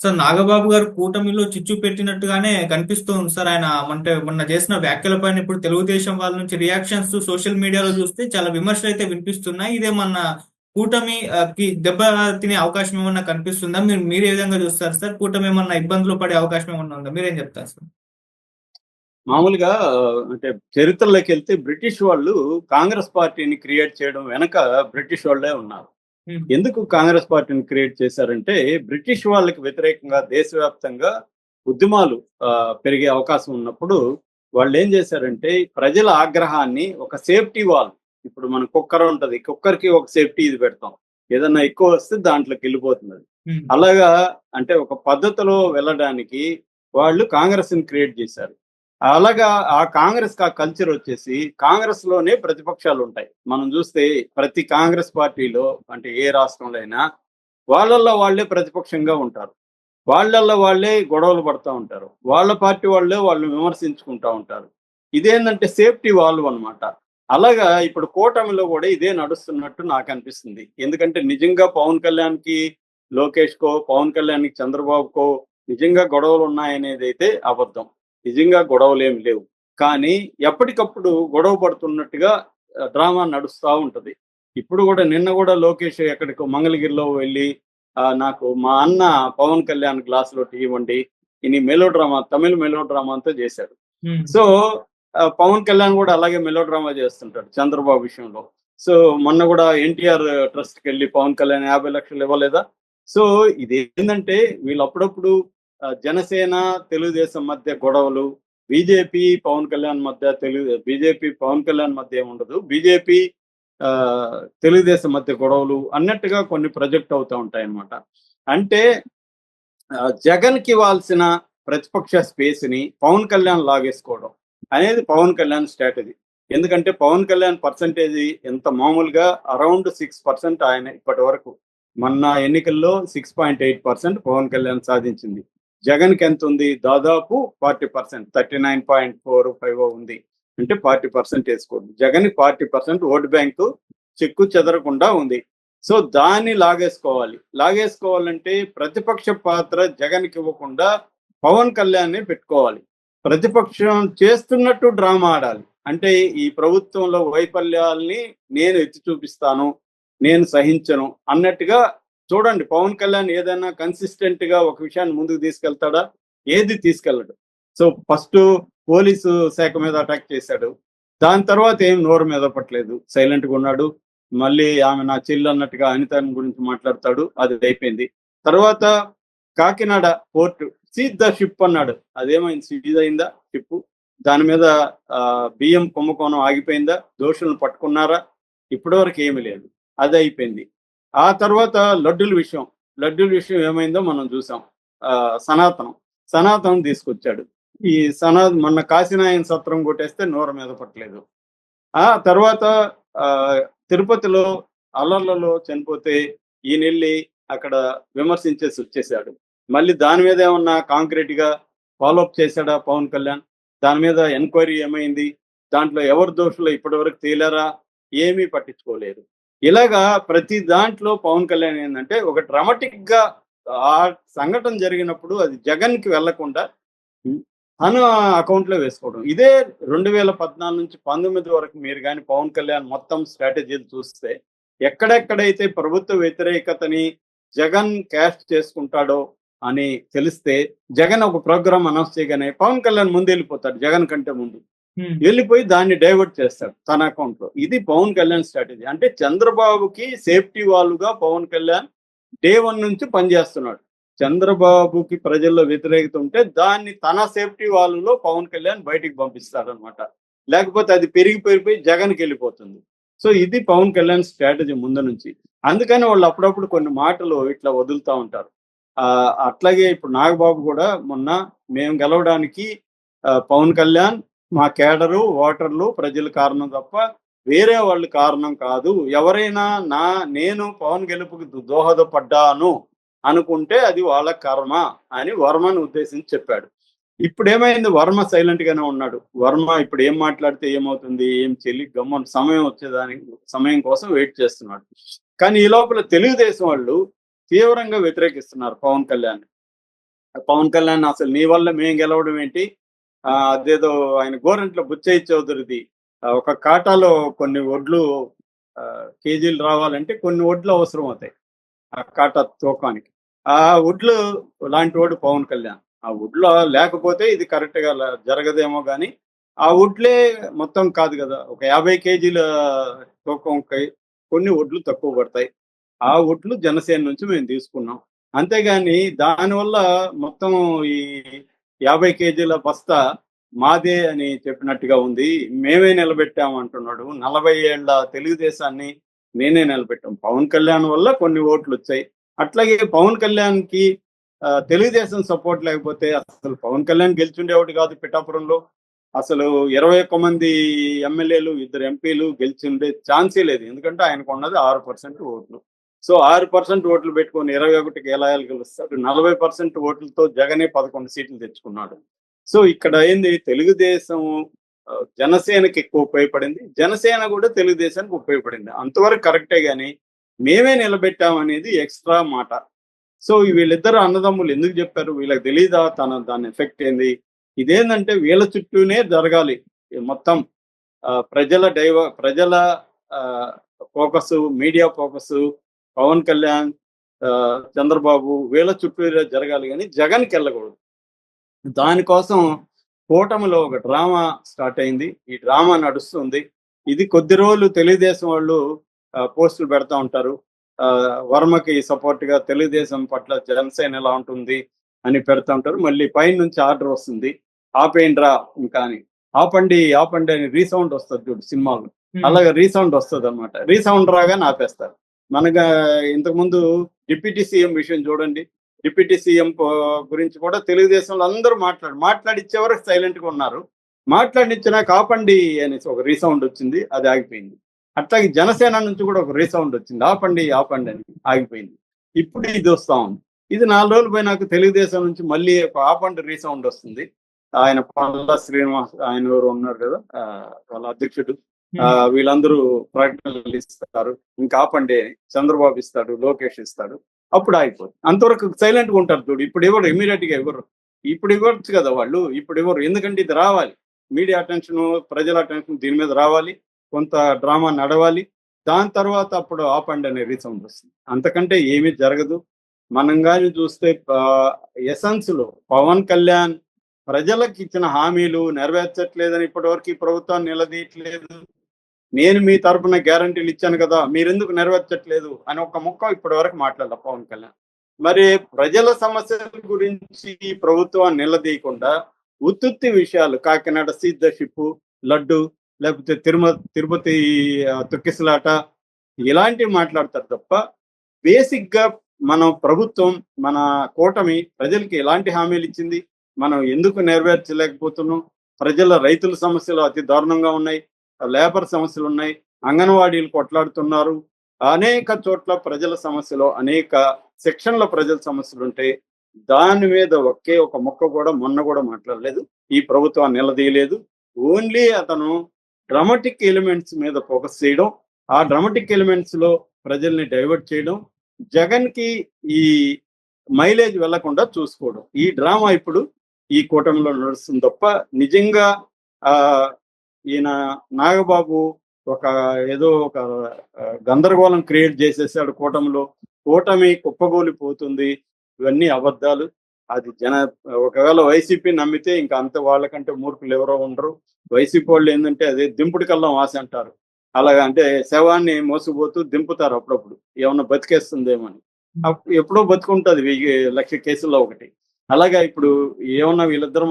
Sir Nagababu గారు కూటమిలో చిచ్చు పెట్టినట్టుగానే కనిపిస్తూ ఉంది సార్ ఆయన. అంటే మొన్న చేసిన వ్యాఖ్యలపైన ఇప్పుడు తెలుగుదేశం వాళ్ళ నుంచి రియాక్షన్స్ సోషల్ మీడియాలో చూస్తే చాలా విమర్శలు అయితే వినిపిస్తున్నాయి. ఇదేమన్నా కూటమి కి దెబ్బ తినే అవకాశం ఏమన్నా కనిపిస్తుందా? మీరు మీరు ఏ విధంగా చూస్తారు సార్? కూటమి ఏమన్నా ఇబ్బందులు పడే అవకాశం ఏమన్నా ఉందా? మీరేం చెప్తారు సార్? మామూలుగా అంటే చరిత్రలోకి వెళ్తే బ్రిటిష్ వాళ్ళు కాంగ్రెస్ పార్టీని క్రియేట్ చేయడం వెనక బ్రిటిష్ వాళ్ళే ఉన్నారు. ఎందుకు కాంగ్రెస్ పార్టీని క్రియేట్ చేశారంటే బ్రిటిష్ వాళ్ళకి వ్యతిరేకంగా దేశవ్యాప్తంగా ఉద్యమాలు పెరిగే అవకాశం ఉన్నప్పుడు వాళ్ళు ఏం చేశారంటే ప్రజల ఆగ్రహాన్ని ఒక సేఫ్టీ వాల్ ఇప్పుడు మన కుక్కర్ ఉంటది కుక్కర్కి ఒక సేఫ్టీ ఇది పెడతాం ఏదన్నా ఎక్కువ వస్తే దాంట్లోకి వెళ్ళిపోతుంది అది. హ్మ్. అలాగా అంటే ఒక పద్ధతిలో వెళ్ళడానికి వాళ్ళు కాంగ్రెస్ని క్రియేట్ చేశారు అలాగా ఆ కాంగ్రెస్ కా కల్చర్ వచ్చేసి కాంగ్రెస్లోనే ప్రతిపక్షాలు ఉంటాయి మనం చూస్తే ప్రతి కాంగ్రెస్ పార్టీలో అంటే ఏ రాష్ట్రంలో అయినా వాళ్ళల్లో వాళ్ళే ప్రతిపక్షంగా ఉంటారు. వాళ్ళల్లో వాళ్ళే గొడవలు పడుతూ ఉంటారు. వాళ్ళ పార్టీ వాళ్ళే వాళ్ళు విమర్శించుకుంటా ఉంటారు. ఇదేంటంటే సేఫ్టీ వాల్వ్ అన్నమాట. అలాగా ఇప్పుడు కూటమిలో కూడా ఇదే నడుస్తున్నట్టు నాకు అనిపిస్తుంది. ఎందుకంటే నిజంగా పవన్ కళ్యాణ్కి లోకేష్ కో పవన్ కళ్యాణ్కి చంద్రబాబుకో నిజంగా గొడవలు ఉన్నాయనేది అయితే అబద్ధం. నిజంగా గొడవలు ఏమి లేవు. కానీ ఎప్పటికప్పుడు గొడవ పడుతున్నట్టుగా డ్రామా నడుస్తూ ఉంటది. ఇప్పుడు కూడా నిన్న కూడా లోకేష్ ఎక్కడికో మంగళగిరిలో వెళ్ళి నాకు మా అన్న పవన్ కళ్యాణ్ గ్లాస్లో టీ ఇవ్వండి ఇని మెలో డ్రామా తమిళ మెలో డ్రామా అంతా చేశాడు. సో పవన్ కళ్యాణ్ కూడా అలాగే మెలో డ్రామా చేస్తుంటాడు చంద్రబాబు విషయంలో. సో మొన్న కూడా ఎన్టీఆర్ ట్రస్ట్కి వెళ్ళి పవన్ కళ్యాణ్ యాభై లక్షలు ఇవ్వలేదా? సో ఇది ఏంటంటే వీళ్ళు అప్పుడప్పుడు జనసేన తెలుగుదేశం మధ్య గొడవలు బీజేపీ పవన్ కళ్యాణ్ మధ్య తెలుగు బీజేపీ పవన్ కళ్యాణ్ మధ్య ఏముండదు ఉండదు. బీజేపీ ఆ, తెలుగుదేశం మధ్య గొడవలు అన్నట్టుగా కొన్ని ప్రొజెక్ట్ అవుతూ ఉంటాయి అన్నమాట. అంటే జగన్కి ఇవ్వాల్సిన ప్రతిపక్ష స్పేస్ని పవన్ కళ్యాణ్ లాగేసుకోవడం అనేది పవన్ కళ్యాణ్ స్ట్రాటజీ. ఎందుకంటే పవన్ కళ్యాణ్ పర్సంటేజ్ ఎంత మామూలుగా అరౌండ్ సిక్స్ పర్సెంట్ ఆయన ఇప్పటి వరకు మొన్న ఎన్నికల్లో six point eight percent Pawan Kalyan సాధించింది. జగన్కి ఎంత ఉంది దాదాపు forty percent thirty nine point four five ఉంది. అంటే ఫార్టీ పర్సెంట్ వేసుకోండి. Jagan forty percent vote bank చెక్కు చెదరకుండా ఉంది. సో దాన్ని లాగేసుకోవాలి. లాగేసుకోవాలంటే ప్రతిపక్ష పాత్ర జగన్కి ఇవ్వకుండా పవన్ కళ్యాణ్ పెట్టుకోవాలి. ప్రతిపక్షం చేస్తున్నట్టు డ్రామా ఆడాలి. అంటే ఈ ప్రభుత్వంలో వైఫల్యాల్ని నేను ఎత్తి చూపిస్తాను నేను సహించను అన్నట్టుగా చూడండి పవన్ కళ్యాణ్ ఏదైనా కన్సిస్టెంట్గా ఒక విషయాన్ని ముందుకు తీసుకెళ్తాడా? ఏది తీసుకెళ్ళడు. సో ఫస్ట్ పోలీసు శాఖ మీద అటాక్ చేశాడు. దాని తర్వాత ఏం నోరు మీద పట్టలేదు. సైలెంట్గా ఉన్నాడు. మళ్ళీ ఆమె నా చెల్లి అన్నట్టుగా అనిత గురించి మాట్లాడతాడు. అది అయిపోయింది. తర్వాత Kakinada port seize the ship అన్నాడు. అదేమైంది? సీజ్ అయిందా షిప్ దాని మీద ఆ, బియ్యం కుంభకోణం ఆగిపోయిందా? దోషులను పట్టుకున్నారా? ఇప్పటివరకు ఏమీ లేదు. అది అయిపోయింది. ఆ తర్వాత లడ్డుల విషయం. లడ్డుల విషయం ఏమైందో మనం చూసాం. ఆ, సనాతనం. సనాతనం తీసుకొచ్చాడు. ఈ సనా మొన్న కాశీనాయన సత్రం కొట్టేస్తే నోర మీద పట్టలేదు. ఆ తర్వాత ఆ, తిరుపతిలో అల్లర్లలో చనిపోతే ఈయన వెళ్ళి అక్కడ విమర్శించేసి వచ్చేసాడు. మళ్ళీ దాని మీద ఏమన్నా కాంక్రీట్గా ఫాలోఅప్ చేశాడా పవన్ కళ్యాణ్? దాని మీద ఎంక్వైరీ ఏమైంది? దాంట్లో ఎవరు దోషులు ఇప్పటి వరకు తేలారా? ఏమీ పట్టించుకోలేదు. ఇలాగా ప్రతి దాంట్లో పవన్ కళ్యాణ్ ఏంటంటే ఒక డ్రామాటిక్గా ఆ సంఘటన జరిగినప్పుడు అది జగన్కి వెళ్ళకుండా తను అకౌంట్లో వేసుకోవడం. ఇదే రెండు వేల పద్నాలుగు నుంచి పంతొమ్మిది వరకు మీరు కానీ పవన్ కళ్యాణ్ మొత్తం స్ట్రాటజీలు చూస్తే ఎక్కడెక్కడైతే ప్రభుత్వ వ్యతిరేకతని జగన్ క్యాష్ చేసుకుంటాడో అని తెలిస్తే జగన్ ఒక ప్రోగ్రామ్ అనౌన్స్ చేయగానే పవన్ కళ్యాణ్ ముందు వెళ్ళిపోతాడు జగన్ కంటే ముందు. వెళ్ళిపోయి దాన్ని డైవర్ట్ చేస్తాడు తన అకౌంట్లో ఇది పవన్ కళ్యాణ్ స్ట్రాటజీ. అంటే చంద్రబాబుకి సేఫ్టీ వాళ్ళుగా పవన్ కళ్యాణ్ డే వన్ నుంచి పనిచేస్తున్నాడు. చంద్రబాబుకి ప్రజల్లో వ్యతిరేకత ఉంటే దాన్ని తన సేఫ్టీ వాళ్ళలో పవన్ కళ్యాణ్ బయటికి పంపిస్తాడు అనమాట లేకపోతే అది పెరిగి పెరిగిపోయి జగన్కి వెళ్ళిపోతుంది. సో ఇది పవన్ కళ్యాణ్ స్ట్రాటజీ ముందు నుంచి. అందుకని వాళ్ళు అప్పుడప్పుడు కొన్ని మాటలు ఇట్లా వదులుతూ ఉంటారు. ఆ, అట్లాగే ఇప్పుడు నాగబాబు కూడా మొన్న మేము గెలవడానికి పవన్ కళ్యాణ్ మా కేడరు ఓటర్లు ప్రజల కారణం తప్ప వేరే వాళ్ళు కారణం కాదు. ఎవరైనా నా నేను పవన్ గెలుపుకి దోహదపడ్డాను అనుకుంటే అది వాళ్ళ కర్మ అని వర్మను ఉద్దేశించి చెప్పాడు. ఇప్పుడు ఏమైంది వర్మ సైలెంట్ గానే ఉన్నాడు. వర్మ ఇప్పుడు ఏం మాట్లాడితే ఏమవుతుంది? ఏం చెల్లి గమ్మం సమయం వచ్చేదానికి సమయం కోసం వెయిట్ చేస్తున్నాడు. కానీ ఈ లోపల తెలుగుదేశం వాళ్ళు తీవ్రంగా వ్యతిరేకిస్తున్నారు పవన్ కళ్యాణ్ పవన్ కళ్యాణ్ అసలు నీ వల్ల మేము గెలవడం ఏంటి? అదేదో ఆయన గోరంట్ల బుచ్చయ్య చౌదరిది. ఒక కాటాలో కొన్ని ఒడ్లు కేజీలు రావాలంటే కొన్ని ఒడ్లు అవసరం అవుతాయి ఆ కాటా తూకానికి. ఆ ఒడ్లు లాంటి వాడు పవన్ కళ్యాణ్. ఆ ఒడ్లు లేకపోతే ఇది కరెక్ట్గా జరగదేమో కానీ ఆ ఒడ్లే మొత్తం కాదు కదా. ఒక యాభై కేజీల తూకం కొన్ని ఒడ్లు తక్కువ పడతాయి. ఆ ఒడ్లు జనసేన నుంచి మేము తీసుకున్నాం. అంతేగాని దానివల్ల మొత్తం ఈ యాభై కేజీల బస్తా మాదే అని చెప్పినట్టుగా ఉంది. మేమే నిలబెట్టాం అంటున్నాడు. నలభై ఏళ్ళ తెలుగుదేశాన్ని నేనే నిలబెట్టాం. పవన్ కళ్యాణ్ వల్ల కొన్ని ఓట్లు వచ్చాయి. అట్లాగే పవన్ కళ్యాణ్కి తెలుగుదేశం సపోర్ట్ లేకపోతే అసలు పవన్ కళ్యాణ్ గెలిచిండేవాడు కాదు పిఠాపురంలో. అసలు ఇరవై ఒక్క మంది ఎమ్మెల్యేలు ఇద్దరు ఎంపీలు గెలిచిండే ఛాన్సే లేదు. ఎందుకంటే ఆయనకు ఉన్నది ఆరు పర్సెంట్ ఓట్లు. సో ఆరు పర్సెంట్ ఓట్లు పెట్టుకొని ఇరవై ఒకటికి ఎలా గెలుస్తాడు? నలభై పర్సెంట్ ఓట్లతో జగనే పదకొండు సీట్లు తెచ్చుకున్నాడు. సో ఇక్కడ ఏంది? తెలుగుదేశం జనసేనకి ఎక్కువ ఉపయోగపడింది. జనసేన కూడా తెలుగుదేశానికి ఉపయోగపడింది. అంతవరకు కరెక్టే కానీ మేమే నిలబెట్టామనేది ఎక్స్ట్రా మాట. సో వీళ్ళిద్దరు అన్నదమ్ములు ఎందుకు చెప్పారు? వీళ్ళకి తెలీదా? తన దాని ఎఫెక్ట్ ఏంది? ఇదేంటంటే వీళ్ళ చుట్టూనే జరగాలి. మొత్తం ఆ, ప్రజల డైవ ప్రజల focus media focus Pawan Kalyan Chandrababu వీళ్ళ చుట్టూ జరగాలి కానీ జగన్కి వెళ్ళకూడదు. దానికోసం కూటమిలో ఒక డ్రామా స్టార్ట్ అయింది. ఈ డ్రామా నడుస్తుంది. ఇది కొద్ది రోజులు తెలుగుదేశం వాళ్ళు పోస్టులు పెడతా ఉంటారు. వర్మకి సపోర్ట్గా తెలుగుదేశం పట్ల జనసేన ఎలా ఉంటుంది అని పెడతా ఉంటారు. మళ్ళీ పైన నుంచి ఆర్డర్ వస్తుంది. ఆపేయండిరా ఇంకా అని. ఆపండి ఆపండి అని రీసౌండ్ వస్తుంది చూడు సినిమాలో. అలాగే రీసౌండ్ వస్తుంది అనమాట రీసౌండ్ రాగానే ఆపేస్తారు. మనగా ఇంతకు ముందు డిప్యూటీ సీఎం విషయం చూడండి. డిప్యూటీ సీఎం గురించి కూడా తెలుగుదేశంలో అందరూ మాట్లాడు మాట్లాడిచ్చే వరకు సైలెంట్గా ఉన్నారు. మాట్లాడిచ్చినా కాపండి అనేసి ఒక రీసౌండ్ వచ్చింది అది ఆగిపోయింది. అట్లాగే జనసేన నుంచి కూడా ఒక రీసౌండ్ వచ్చింది ఆపండి ఆపండి అని ఆగిపోయింది. ఇప్పుడు ఇది వస్తా ఉంది. ఇది నాలుగు రోజులు పోయినాక తెలుగుదేశం నుంచి మళ్ళీ ఒక ఆపండి రీసౌండ్ వస్తుంది. ఆయన పల్ల శ్రీనివాస్ ఆయన ఎవరు ఉన్నారు కదా వాళ్ళ అధ్యక్షుడు. వీళ్ళందరూ ప్రకటనలు ఇస్తారు. ఇంకా ఆపండి చంద్రబాబు ఇస్తాడు లోకేష్ ఇస్తాడు. అప్పుడు ఆగిపోతుంది అంతవరకు సైలెంట్గా ఉంటారు చూడు. ఇప్పుడు ఎవరు ఇమీడియట్గా ఎవరు? ఇప్పుడు ఇవ్వచ్చు కదా వాళ్ళు. ఇప్పుడు ఎవరు? ఎందుకంటే ఇది రావాలి. మీడియా అటెన్షన్ ప్రజల అటెన్షన్ దీని మీద రావాలి. కొంత డ్రామా నడవాలి. దాని తర్వాత అప్పుడు ఆపండి అనే రీసౌండ్ వస్తుంది అంతకంటే ఏమీ జరగదు. మనం కానీ చూస్తే ఎసెన్స్లో పవన్ కళ్యాణ్ ప్రజలకు ఇచ్చిన హామీలు నెరవేర్చట్లేదని ఇప్పటివరకు ఈ ప్రభుత్వం నిలదీయట్లేదు. నేను మీ తరపున గ్యారంటీలు ఇచ్చాను కదా మీరెందుకు నెరవేర్చట్లేదు అని ఒక ముక్క ఇప్పటి వరకు మాట్లాడాలి పవన్ కళ్యాణ్. మరి ప్రజల సమస్యల గురించి ఈ ప్రభుత్వం నిలదీయకుండా ఉత్తుత్తి విషయాలు కాకినాడ సీత షిప్ లడ్డు లేకపోతే తిరుమ తిరుపతి తొక్కిసలాట ఇలాంటివి మాట్లాడతారు తప్ప బేసిక్గా మనం ప్రభుత్వం మన కూటమి ప్రజలకి ఎలాంటి హామీలు ఇచ్చింది? మనం ఎందుకు నెరవేర్చలేకపోతున్నాం? ప్రజల రైతుల సమస్యలు అతి దారుణంగా ఉన్నాయి. లేబర్ సమస్యలు ఉన్నాయి అంగన్వాడీలు కొట్లాడుతున్నారు. అనేక చోట్ల ప్రజల సమస్యలు అనేక సెక్షన్ల ప్రజల సమస్యలు ఉంటాయి దాని మీద ఒకే ఒక మొక్క కూడా మొన్న కూడా మాట్లాడలేదు ఈ ప్రభుత్వం నిలదీయలేదు. ఓన్లీ అతను డ్రామాటిక్ ఎలిమెంట్స్ మీద ఫోకస్ చేయడం ఆ డ్రామాటిక్ ఎలిమెంట్స్లో ప్రజల్ని డైవర్ట్ చేయడం జగన్కి ఈ మైలేజ్ వెళ్ళకుండా చూసుకోవడం. ఈ డ్రామా ఇప్పుడు ఈ కూటమిలో నడుస్తుంది తప్ప నిజంగా ఆ ఈయన నాగబాబు ఒక ఏదో ఒక గందరగోళం క్రియేట్ చేసేసాడు కూటమిలో. కూటమి కుప్పగోలిపోతుంది. ఇవన్నీ అబద్ధాలు. అది జన ఒకవేళ వైసీపీ నమ్మితే ఇంకా అంత వాళ్ళకంటే మూర్ఖులు ఎవరో ఉండరు. వైసీపీ వాళ్ళు ఏంటంటే అదే దింపుడు కల్లం ఆశ అంటారు. అలాగా అంటే శవాన్ని మోసుకుపోతూ దింపుతారు అప్పుడప్పుడు. ఏమన్నా బతికేస్తుందేమో అని. ఎప్పుడో బతుకుంటది వెయ్యి లక్ష కేసుల్లో ఒకటి. అలాగా ఇప్పుడు ఏమన్నా వీళ్ళిద్దరు